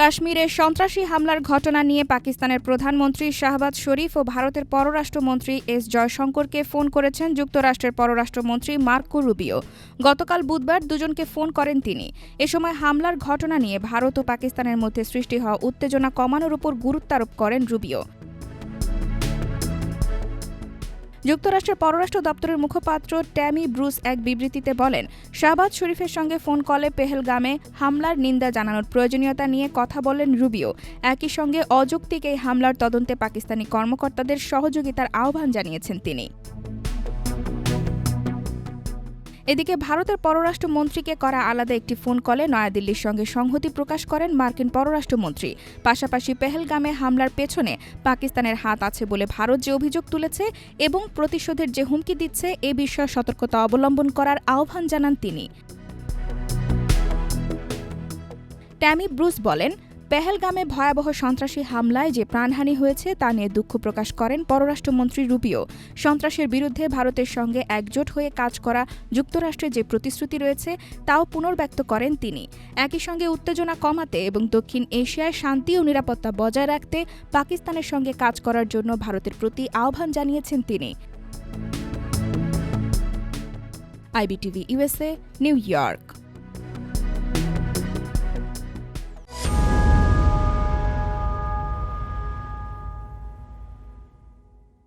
কাশ্মীরে সন্ত্রাসী হামলার ঘটনা নিয়ে পাকিস্তানের প্রধানমন্ত্রী শাহবাজ শরীফ ও ভারতের পররাষ্ট্রমন্ত্রী এস জয়শঙ্করকে ফোন করেছেন যুক্তরাষ্ট্রের পররাষ্ট্রমন্ত্রী মার্কো রুবিও। গতকাল বুধবার দুজনকে ফোন করেন তিনি। এ সময় হামলার ঘটনা নিয়ে ভারত ও পাকিস্তানের মধ্যে সৃষ্টি হওয়া উত্তেজনা কমানোর উপর গুরুত্বারোপ করেন রুবিও। যুক্তরাষ্ট্রের পররাষ্ট্র দপ্তরের মুখপাত্র ট্যামি ব্রুস এক বিবৃতিতে বলেন, শাহবাজ শরীফের সঙ্গে ফোন কলে পেহেলগামে হামলার নিন্দা জানানোর প্রয়োজনীয়তা নিয়ে কথা বলেন রুবিও। একই সঙ্গে অযৌক্তিক এই হামলার তদন্তে পাকিস্তানি কর্মকর্তাদের সহযোগিতার আহ্বান জানিয়েছেন তিনি। এদিকে ভারতের পররাষ্ট্রমন্ত্রীকে করা আলাদা একটি ফোন কলে নয়াদিল্লির সঙ্গে সংহতি প্রকাশ করেন মার্কিন পররাষ্ট্রমন্ত্রী। পাশাপাশি পেহেলগামে হামলার পেছনে পাকিস্তানের হাত আছে বলে ভারত যে অভিযোগ তুলেছে এবং প্রতিশোধের যে হুমকি দিচ্ছে, এ বিষয়ে সতর্কতা অবলম্বন করার আহ্বান জানান তিনি। ট্যামি ব্রুস বলেন পেহেলগামে ভয়াবহ সন্ত্রাসী হামলায় যে প্রাণহানি হয়েছে তা নিয়ে দুঃখ প্রকাশ করেন পররাষ্ট্রমন্ত্রী রুবিও। সন্ত্রাসের বিরুদ্ধে ভারতের সঙ্গে একজোট হয়ে কাজ করা যুক্তরাষ্ট্রের যে প্রতিশ্রুতি রয়েছে, তাও পুনর্ব্যক্ত করেন তিনি। একই সঙ্গে উত্তেজনা কমাতে এবং দক্ষিণ এশিয়ায় শান্তি ও নিরাপত্তা বজায় রাখতে পাকিস্তানের সঙ্গে কাজ করার জন্য ভারতের প্রতি আহ্বান জানিয়েছেন তিনি। IBTV USA New York.